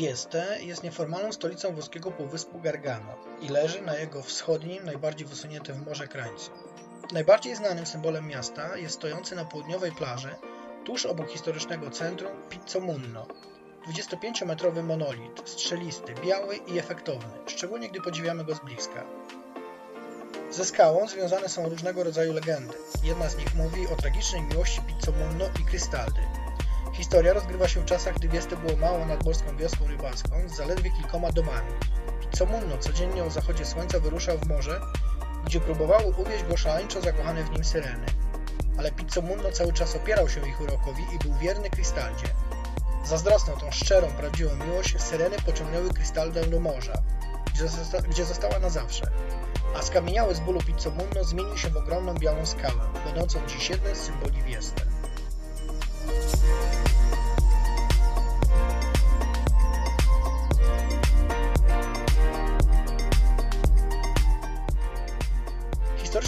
Vieste jest nieformalną stolicą włoskiego półwyspu Gargano i leży na jego wschodnim, najbardziej wysuniętym morze krańcu. Najbardziej znanym symbolem miasta jest stojący na południowej plaży, tuż obok historycznego centrum Pizzomunno. 25-metrowy monolit, strzelisty, biały i efektowny, szczególnie gdy podziwiamy go z bliska. Ze skałą związane są różnego rodzaju legendy. Jedna z nich mówi o tragicznej miłości Pizzomunno i Cristaldy. Historia rozgrywa się w czasach, gdy Vieste było małą nadmorską wioską rybacką z zaledwie kilkoma domami. Pizzomunno codziennie o zachodzie słońca wyruszał w morze, gdzie próbowały uwieść go szaleńczo zakochane w nim syreny. Ale Pizzomunno cały czas opierał się ich urokowi i był wierny Cristaldzie. Zazdrosną tą szczerą, prawdziwą miłość, syreny pociągnęły Cristaldę do morza, gdzie, zosta- gdzie została na zawsze. A skamieniały z bólu Pizzomunno zmienił się w ogromną białą skałę, będącą dziś jednym z symboli Vieste.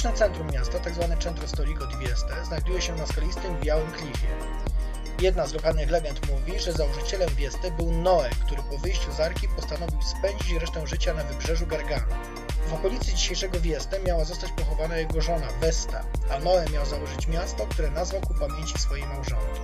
Historyczne centrum miasta, tzw. Centro Storico di Vieste, znajduje się na skalistym białym klifie. Jedna z lokalnych legend mówi, że założycielem Vieste był Noe, który po wyjściu z arki postanowił spędzić resztę życia na wybrzeżu Gargano. W okolicy dzisiejszego Vieste miała zostać pochowana jego żona Vesta, a Noe miał założyć miasto, które nazwał ku pamięci swojej małżonki.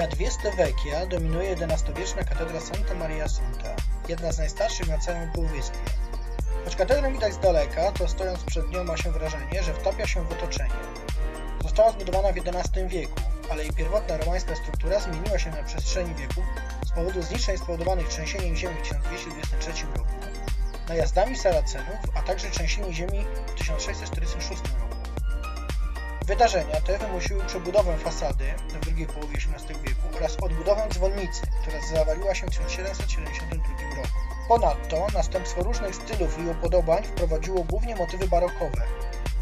Nad Vieste Vecchia dominuje XI-wieczna katedra Santa Maria Assunta, jedna z najstarszych na całym Półwyspie. Choć katedrę widać z daleka, to stojąc przed nią ma się wrażenie, że wtapia się w otoczenie. Została zbudowana w XI wieku, ale jej pierwotna romańska struktura zmieniła się na przestrzeni wieków z powodu zniszczeń spowodowanych trzęsieniem ziemi w 1223 roku, najazdami Saracenów, a także trzęsieniem ziemi w 1646 roku. Wydarzenia te wymusiły przebudowę fasady w drugiej połowie XVIII wieku oraz odbudowę dzwonnicy, która zawaliła się w 1772 roku. Ponadto następstwo różnych stylów i upodobań wprowadziło głównie motywy barokowe,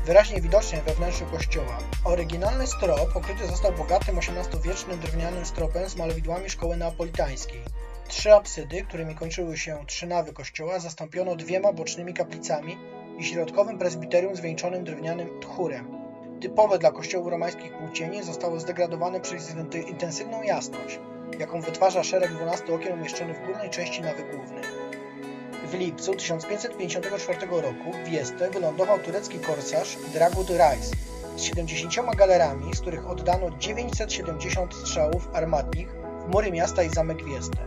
wyraźnie widoczne we wnętrzu kościoła. Oryginalny strop pokryty został bogatym XVIII-wiecznym drewnianym stropem z malowidłami szkoły neapolitańskiej. Trzy apsydy, którymi kończyły się trzy nawy kościoła, zastąpiono dwiema bocznymi kaplicami i środkowym prezbiterium zwieńczonym drewnianym tchórem. Typowe dla kościołów romańskich płócienie zostało zdegradowane przez intensywną jasność, jaką wytwarza szereg 12 okien umieszczonych w górnej części nawy głównej. W lipcu 1554 roku w Vieste wylądował turecki korsarz Dragut Reis z 70 galerami, z których oddano 970 strzałów armatnich w mury miasta i zamek Vieste.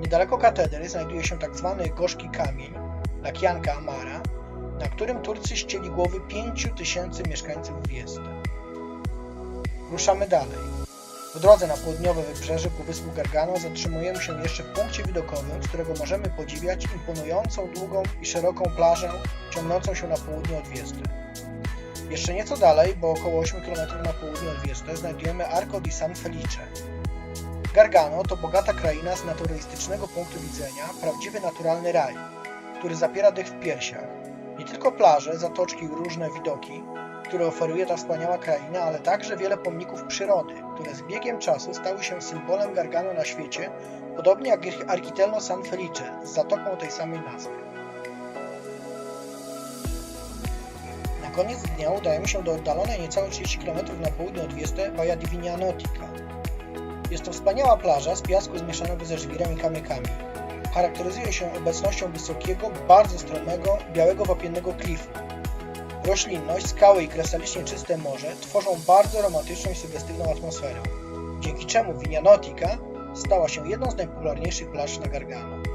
Niedaleko katedry znajduje się tzw. gorzki kamień, Lakianka Amara, na którym Turcy ścieli głowy 5000 mieszkańców Vieste. Ruszamy dalej. W drodze na południowe wybrzeże Półwyspu Gargano zatrzymujemy się jeszcze w punkcie widokowym, z którego możemy podziwiać imponującą, długą i szeroką plażę ciągnącą się na południe od Viesty. Jeszcze nieco dalej, bo około 8 km na południe od Viesty, znajdujemy Arco di San Felice. Gargano to bogata kraina z naturalistycznego punktu widzenia, prawdziwy naturalny raj, który zapiera dech w piersiach. Nie tylko plaże, zatoczki i różne widoki, które oferuje ta wspaniała kraina, ale także wiele pomników przyrody, które z biegiem czasu stały się symbolem Gargano na świecie, podobnie jak Architelno San Felice z zatoką tej samej nazwy. Na koniec dnia udajemy się do oddalonej niecałe 30 km na południe od Vieste Baja di Vignanotica. Jest to wspaniała plaża z piasku zmieszanego ze żwirem i kamykami. Charakteryzuje się obecnością wysokiego, bardzo stromego, białego wapiennego klifu. Roślinność, skały i krystalicznie czyste morze tworzą bardzo romantyczną i sugestywną atmosferę, dzięki czemu Vignanotica stała się jedną z najpopularniejszych plaż na Gargano.